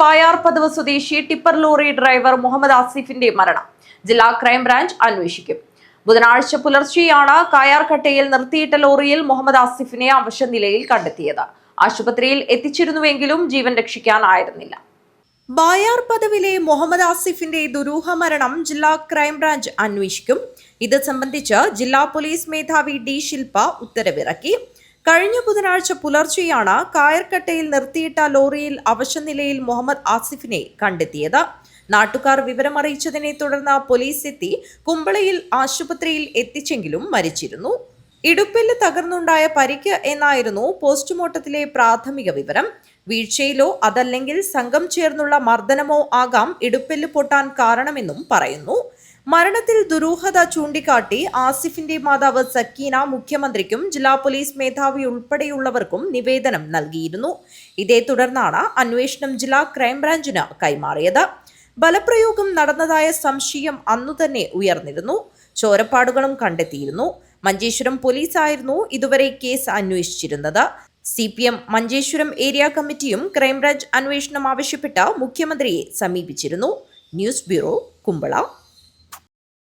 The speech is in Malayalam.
ബായാർ പദവ് സ്വദേശി ടിപ്പർ ലോറി ഡ്രൈവർ മുഹമ്മദ് ആസിഫിന്റെ മരണം. ജില്ലാ ക്രൈംബ്രാഞ്ച് അന്വേഷിക്കും. ബുധനാഴ്ച പുലർച്ചെയാണ് കായാർകട്ടയിൽ നിർത്തിയിട്ട ലോറിയിൽ മുഹമ്മദ് ആസിഫിനെ അവശ നിലയിൽ കണ്ടെത്തിയത്. ആശുപത്രിയിൽ എത്തിച്ചിരുന്നുവെങ്കിലും ജീവൻ രക്ഷിക്കാനായിരുന്നില്ല. ബായാർ പദവിലെ മുഹമ്മദ് ആസിഫിന്റെ ദുരൂഹ മരണം ജില്ലാ ക്രൈംബ്രാഞ്ച് അന്വേഷിക്കും. ഇത് സംബന്ധിച്ച് ജില്ലാ പോലീസ് മേധാവി ഡി ശില്പ ഉത്തരവിറക്കി. കഴിഞ്ഞ ബുധനാഴ്ച പുലർച്ചെയാണ് കായർക്കട്ടയിൽ നിർത്തിയിട്ട ലോറിയിൽ അവശനിലയിൽ മുഹമ്മദ് ആസിഫിനെ കണ്ടെത്തിയത്. നാട്ടുകാർ വിവരമറിയിച്ചതിനെ തുടർന്ന് പോലീസ് എത്തി കുമ്പളയിൽ ആശുപത്രിയിൽ എത്തിച്ചെങ്കിലും മരിച്ചിരുന്നു. ഇടുപ്പെല്ല് തകർന്നുണ്ടായ പരിക്ക് എന്നായിരുന്നു പോസ്റ്റ്മോർട്ടത്തിലെ പ്രാഥമിക വിവരം. വീഴ്ചയിലോ അതല്ലെങ്കിൽ സംഘം ചേർന്നുള്ള മർദ്ദനമോ ആകാം ഇടുപ്പെല്ല് പൊട്ടാൻ കാരണമെന്നും പറയുന്നു. മരണത്തിൽ ദുരൂഹത ചൂണ്ടിക്കാട്ടി ആസിഫിന്റെ മാതാവ് സക്കീന മുഖ്യമന്ത്രിക്കും ജില്ലാ പോലീസ് മേധാവി ഉൾപ്പെടെയുള്ളവർക്കും നിവേദനം നൽകിയിരുന്നു. ഇതേ തുടർന്നാണ് അന്വേഷണം ജില്ലാ ക്രൈംബ്രാഞ്ചിന് കൈമാറിയത്. ബലപ്രയോഗം നടന്നതായ സംശയം അന്നു തന്നെ ഉയർന്നിരുന്നു. ചോരപ്പാടുകളും കണ്ടെത്തിയിരുന്നു. മഞ്ചേശ്വരം പോലീസായിരുന്നു ഇതുവരെ case അന്വേഷിച്ചിരുന്നത്. C P M Manjeshwaram area കമ്മിറ്റിയും ക്രൈംബ്രാഞ്ച് അന്വേഷണം ആവശ്യപ്പെട്ട മുഖ്യമന്ത്രിയെ സമീപിച്ചിരുന്നു. News bureau Kumbla.